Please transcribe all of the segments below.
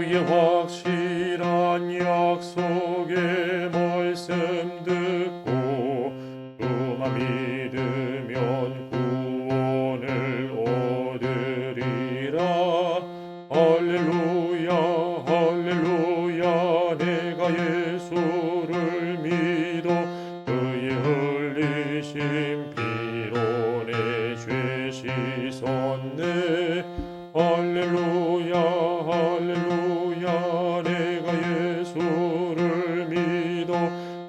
주의 확실한 약속의 말씀 듣고 그만 믿으면 구원을 얻으리라. 할렐루야 할렐루야 내가 예수를 믿어 그의 흘리신 피로 내 죄 씻었네 믿어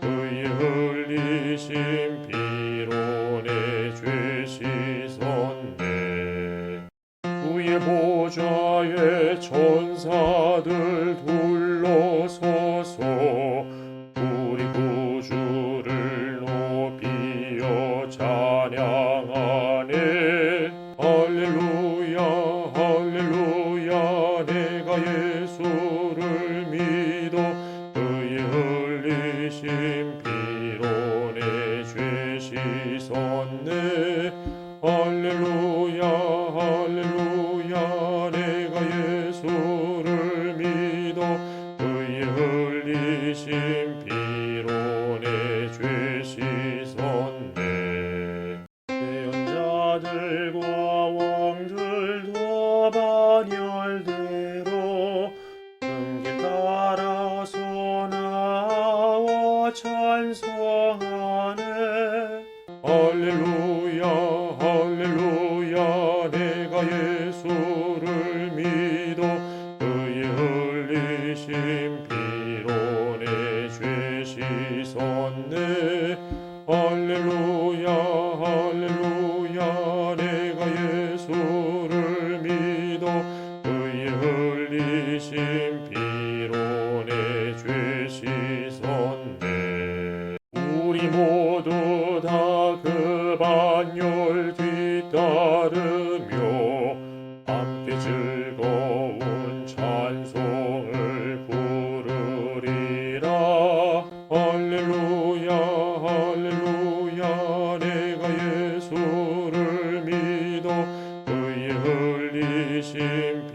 그의 흘리신 피로 내 죄 씻었네 그의 보좌에 천사들 둘러서서 우리 구주를 높이어 찬양하네 씻었네 할렐루야 할렐루야. 내가 예수를 믿어 그의 흘리신 피로 내 죄 씻었네 예언자들과 왕들도 반열대 찬송하네. 할렐루야 할렐루야 내가 예수를 믿어 그의 흘리신 피로 내 죄 씻었네. 할렐루야 할렐루야 내가 예수를 믿어 그의 흘리신 피로 내 죄 씻었네 우리 모두 다 그 반열 뒤따르며 함께 즐거운 찬송을 부르리라. 할렐루야 할렐루야 내가 예수를 믿어 그의 흘리신